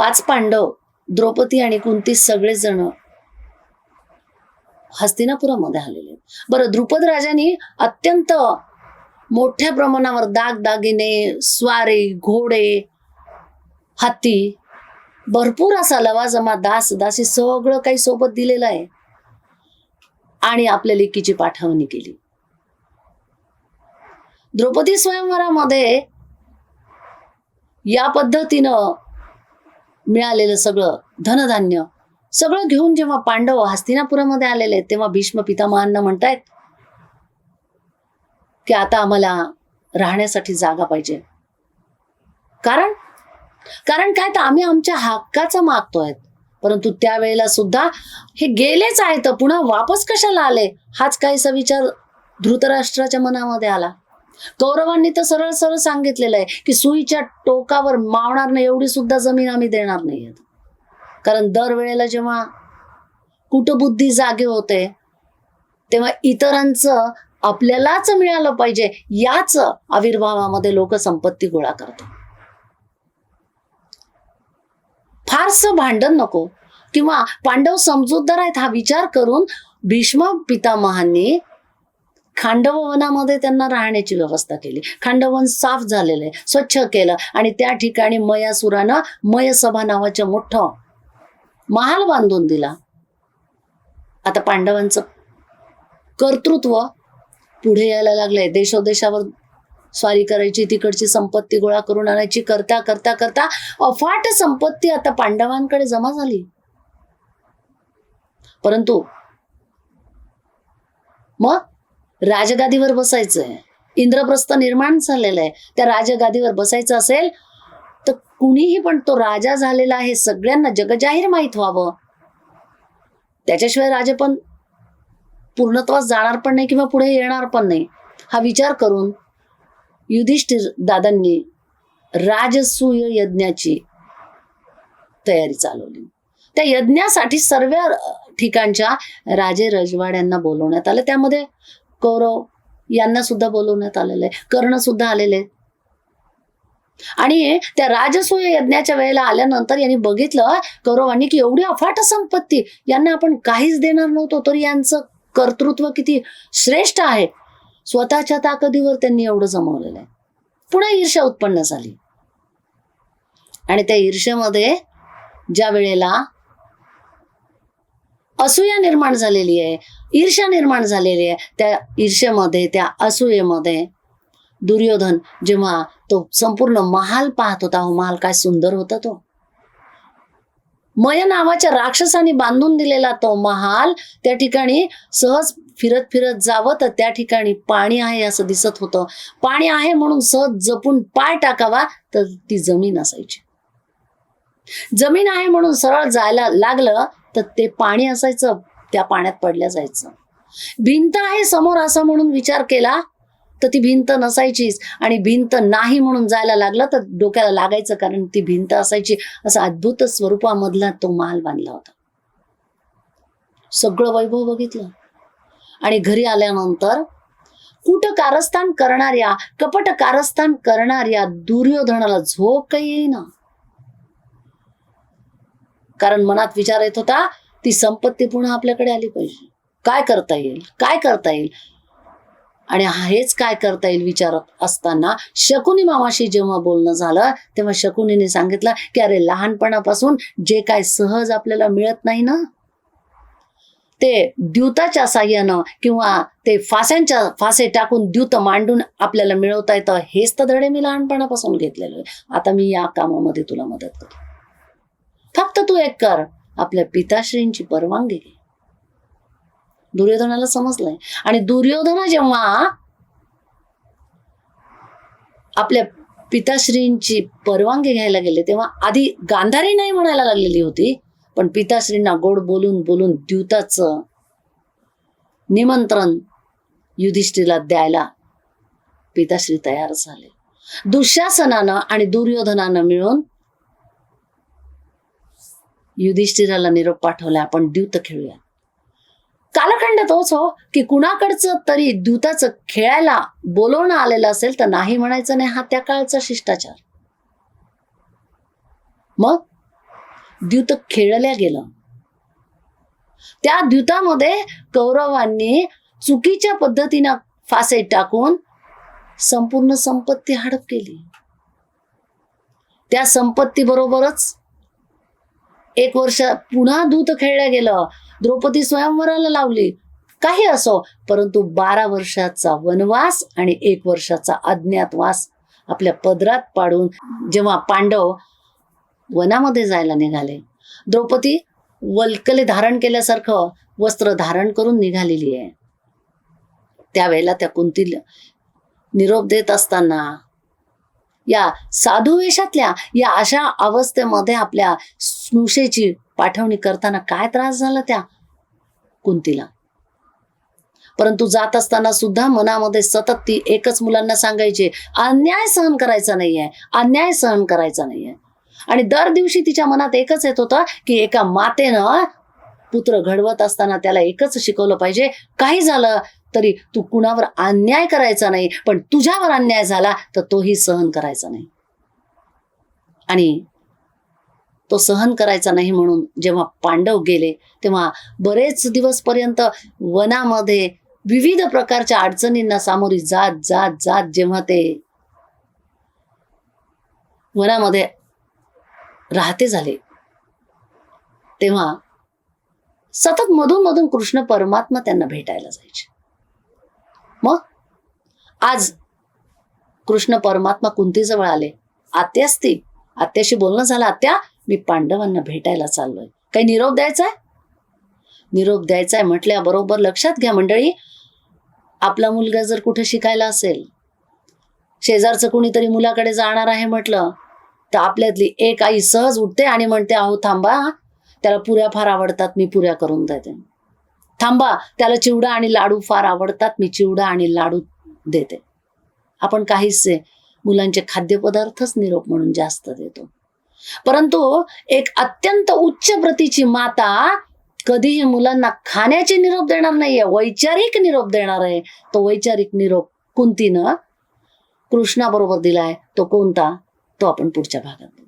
पाच पांडव द्रौपदी आणि कुंती सगळेजण हस्तिनापुरामध्ये आलेले बरं द्रुपद राजांनी अत्यंत मोठ्या प्रमाणावर दाग दागिने घोडे हत्ती भरपूर असा लवाजमा दास दासी सगळं काही सोबत दिलेलं आहे. आणि आपल्या लेकीची पाठवणी केली. द्रौपदी स्वयंवरामध्ये या पद्धतीनं मिळालेलं सगळं धनधान्य सगळं घेऊन जेव्हा पांडव हस्तिनापुरामध्ये आलेले आहेत, तेव्हा भीष्म पितामहांना म्हणतायत की आता आम्हाला राहण्यासाठी जागा पाहिजे. कारण कारण काय तर आम्ही आमच्या हक्काचा मागतोय. परंतु त्यावेळेला सुद्धा हे गेलेच आहेत पुन्हा वापस कशाला आले? हाच काहीसा विचार धृतराष्ट्राच्या मनामध्ये आला. कौरवांनी तर सरळ सरळ सांगितलेलं आहे की सुईच्या टोकावर मावणार नाही एवढी सुद्धा जमीन आम्ही देणार नाहीये कारण दरवेळेला जेव्हा कुटबुद्धी जागे होते तेव्हा इतरांचं आपल्यालाच मिळालं पाहिजे याच आविर्भावामध्ये लोक संपत्ती गोळा करतात. फारसं भांडण नको. किंवा पांडव समजूतदार आहेत हा विचार करून भीष्म पितामहांनी खांडववनामध्ये त्यांना राहण्याची व्यवस्था केली. खांडवन साफ झालेलं आहे स्वच्छ केलं आणि त्या ठिकाणी मयासुरानं मयसभा नावाचं मोठं महाल बांधून दिला. आता पांडवांचं कर्तृत्व पुढे यायला लागलंय. देशोदेशावर स्वारी करायची तिकडची संपत्ती गोळा करून आणायची करता करता करता अफाट संपत्ती आता पांडवांकडे जमा झाली. परंतु मग राजगादीवर बसायचंय. इंद्रप्रस्थ निर्माण झालेलं आहे. त्या राजगादीवर बसायचं असेल तर कुणीही पण तो राजा झालेला आहे सगळ्यांना जगजाहीर माहीत व्हावं. त्याच्याशिवाय राजे पण पूर्णत्वास जाणार पण नाही किंवा पुढे येणार पण नाही. हा विचार करून युधिष्ठिर दादांनी राजसूय यज्ञाची तयारी चालवली. त्या यज्ञासाठी सर्व ठिकाणच्या राजे रजवाड्यांना बोलवण्यात आलं. त्यामध्ये कौरव यांना सुद्धा बोलवण्यात आलेलं आहे. कर्ण सुद्धा आलेले आहेत. आणि त्या राजसूय यज्ञाच्या वेळेला आल्यानंतर यांनी बघितलं कौरवांनी की एवढी अफाट संपत्ती यांना आपण काहीच देणार नव्हतो तरी यांचं कर्तृत्व किती श्रेष्ठ आहे. स्वतःच्या ताकदीवर त्यांनी एवढं जमवलेलं आहे. पुन्हा ईर्ष्या उत्पन्न झाली. आणि त्या ईर्ष्यामध्ये ज्या वेळेला असूया निर्माण झालेली आहे ईर्ष्या निर्माण झालेली आहे. त्या ईर्ष्येमध्ये त्या असूयेमध्ये दुर्योधन जेव्हा तो संपूर्ण महाल पाहत होता हो महाल काय सुंदर होता तो. मय नावाच्या राक्षसाने बांधून दिलेला तो महाल त्या ठिकाणी सहज फिरत फिरत जावं तर त्या ठिकाणी पाणी आहे असं दिसत होतं. पाणी आहे म्हणून सहज जपून पाय टाकावा तर ती जमीन असायची. जमीन आहे म्हणून सरळ जायला लागलं तर ते पाणी असायचं त्या पाण्यात पडल्या जायचं. भिंत आहे समोर असं म्हणून विचार केला तर ती भिंत नसायचीच. आणि भिंत नाही म्हणून जायला लागलं तर डोक्याला लागायचं कारण ती भिंत असायची. असं अद्भुत स्वरूपामधला तो माल बांधला होता. सगळं वैभव बघितलं. आणि घरी आल्यानंतर कुट कारस्थान करणाऱ्या कपट कारस्थान करणाऱ्या दुर्योधनाला झोप काही येईना. कारण मनात विचार येत होता ती संपत्ती पुन्हा आपल्याकडे आली पाहिजे. काय करता येईल? काय करता येईल? आणि हेच काय करता येईल विचारत असताना शकुनी मामाशी जेव्हा बोलणं झालं तेव्हा शकुनीने सांगितलं की अरे लहानपणापासून जे काय सहज आपल्याला मिळत नाही ना ते द्यूताच्या साह्यानं किंवा ते फास्यांच्या फासे टाकून द्यूत मांडून आपल्याला मिळवता येतं हेच तर धडे मी लहानपणापासून घेतलेले आहे. आता मी या कामामध्ये तुला मदत करतो. फक्त तू एक कर. आपल्या पिताश्रींची परवानगी घे. दुर्योधनाला समजलंय. आणि दुर्योधन जेव्हा आपल्या पिताश्रींची परवानगी घ्यायला गेले तेव्हा आधी गांधारी नाही म्हणायला लागलेली होती पण पिताश्रींना गोड बोलून बोलून द्यूताचं निमंत्रण युधिष्ठिरला द्यायला पिताश्री तयार झाले. दुःशासनानं आणि दुर्योधनानं मिळून युधिष्ठिराला निरोप पाठवला आपण द्यूत खेळूया. कालखंड तोच हो की कुणाकडचं तरी द्यूताचं खेळायला बोलवणं आलेलं असेल तर नाही म्हणायचं नाही हा त्या काळचा शिष्टाचार. मग? द्यूत खेळल्या गेलं. त्या द्यूतामध्ये कौरवांनी चुकीच्या पद्धतीनं फासे टाकून संपूर्ण संपत्ती हडप केली. त्या संपत्ती बरोबरच एक वर्ष पुन्हा दूत खेळलं गेलं. द्रौपदी स्वयंवराला लावली. काही असो परंतु बारा वर्षाचा वनवास आणि एक वर्षाचा अज्ञातवास आपल्या पदरात पाडून जेव्हा पांडव वनामध्ये जायला निघाले द्रौपदी वल्कले धारण केल्यासारखं वस्त्र धारण करून निघालेली आहे. त्यावेळेला त्या कुंतीला निरोप देत असताना या साधू वेशातल्या या अशा अवस्थेमध्ये आपल्या स्नुषेची पाठवणी करताना काय त्रास झाला त्या कुंतीला? परंतु जात असताना सुद्धा मनामध्ये सतत ती एकच मुलांना सांगायची अन्याय सहन करायचा नाहीये अन्याय सहन करायचा नाहीये. आणि दर दिवशी तिच्या मनात एकच येत होतं की एका मातेनं पुत्र घडवत असताना त्याला एकच शिकवलं पाहिजे काही झालं तरी तू कुणावर अन्याय करायचा नाही पण तुझ्यावर अन्याय झाला तर तोही सहन करायचा नाही. आणि तो सहन करायचा नाही म्हणून जेव्हा पांडव गेले तेव्हा बरेच दिवसपर्यंत वनामध्ये विविध प्रकारच्या अडचणींना सामोरी जात जात जात जेव्हा ते वनामध्ये राहते झाले तेव्हा सतत मधून मधून कृष्ण परमात्मा त्यांना भेटायला जायचे. मग? आज कृष्ण परमात्मा कुंतीजवळ आले. आत्याच ती आत्याशी बोलणं झालं आत्या मी पांडवांना भेटायला चाललोय. काही निरोप द्यायचा आहे निरोप द्यायचा आहे म्हटल्याबरोबर लक्षात घ्या मंडळी आपला मुलगा जर कुठे शिकायला असेल शेजारचं कुणीतरी मुलाकडे जाणार आहे म्हटलं तर आपल्यातली एक आई सहज उठते आणि म्हणते अहो थांबा त्याला पुऱ्या फार आवडतात मी पुऱ्या करून देते. थांबा त्याला चिवडा आणि लाडू फार आवडतात मी चिवडा आणि लाडू देते. आपण काहीसे मुलांचे खाद्यपदार्थच निरोप म्हणून जास्त देतो. परंतु एक अत्यंत उच्च प्रतीची माता कधीही मुलांना खाण्याचे निरोप देणार नाहीये वैचारिक निरोप देणार आहे. तो वैचारिक निरोप कुंतीनं कृष्णाबरोबर दिलाय तो कोणता? तो आपण पुढच्या भागात